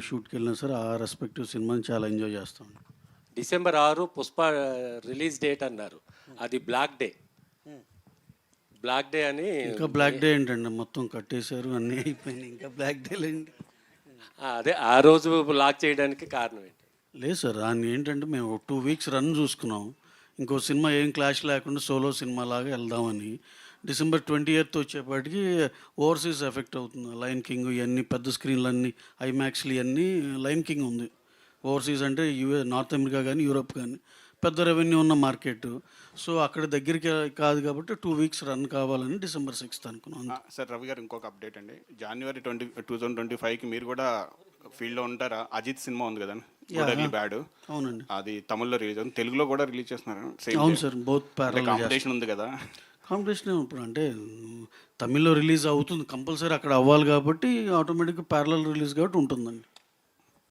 షూట్కి వెళ్ళినా సరే ఆ రెస్పెక్టివ్ సినిమాని చాలా ఎంజాయ్ చేస్తాం. డిసెంబర్ ఆరు పుష్ప రిలీజ్ డేట్ అన్నారు. అది బ్లాక్ డే. బ్లాక్ డే అని ఇంకా బ్లాక్ డే ఏంటండి? మొత్తం కట్టేశారు అన్నీ అయిపోయినాయి. ఇంకా బ్లాక్ డే లేండి. అదే ఆ రోజు లాక్ చేయడానికి కారణం ఏంటి? లేదు సార్ దాన్ని ఏంటంటే మేము టూ వీక్స్ రన్ చూసుకున్నాం. ఇంకో సినిమా ఏం క్లాష్ లేకుండా సోలో సినిమా లాగా వెళ్దామని. డిసెంబర్ ట్వంటీ ఎయిత్ వచ్చేపాటికి ఓవర్సీస్ ఎఫెక్ట్ అవుతుంది. లైన్ కింగ్ ఇవన్నీ పెద్ద స్క్రీన్లు అన్నీ ఐమాక్స్లు ఇవన్నీ లైన్ కింగ్ ఉంది. ఓవర్సీస్ అంటే యూఏ నార్త్ అమెరికా కానీ యూరోప్ కానీ పెద్ద రెవెన్యూ ఉన్న మార్కెట్. సో అక్కడ దగ్గరికి కాదు కాబట్టి టూ వీక్స్ రన్ కావాలని డిసెంబర్ సిక్స్త్ అనుకున్నాం ఆ, సార్ రవి గారు ఇంకొక అప్డేట్ అండి. జనవరి ట్వంటీ టూ థౌసండ్ ట్వంటీ ఫైవ్కి మీరు కూడా ఫీల్డ్లో ఉంటారా? అజిత్ సినిమా ఉంది కదండి బ్యాడ్ అవునండి. అది తమిళ్ళో రిలీజ్ అవుతుంది తెలుగులో కూడా రిలీజ్ చేస్తున్నారు. అవును సార్ బోత్ కాంపిటీషన్ ఉంది కదా. కాంపిటీషన్ ఇప్పుడు అంటే తమిళ్ళో రిలీజ్ అవుతుంది కంపల్సరీ అక్కడ అవ్వాలి కాబట్టి ఆటోమేటిక్గా ప్యారలల్ రిలీజ్ కాబట్టి ఉంటుందండి.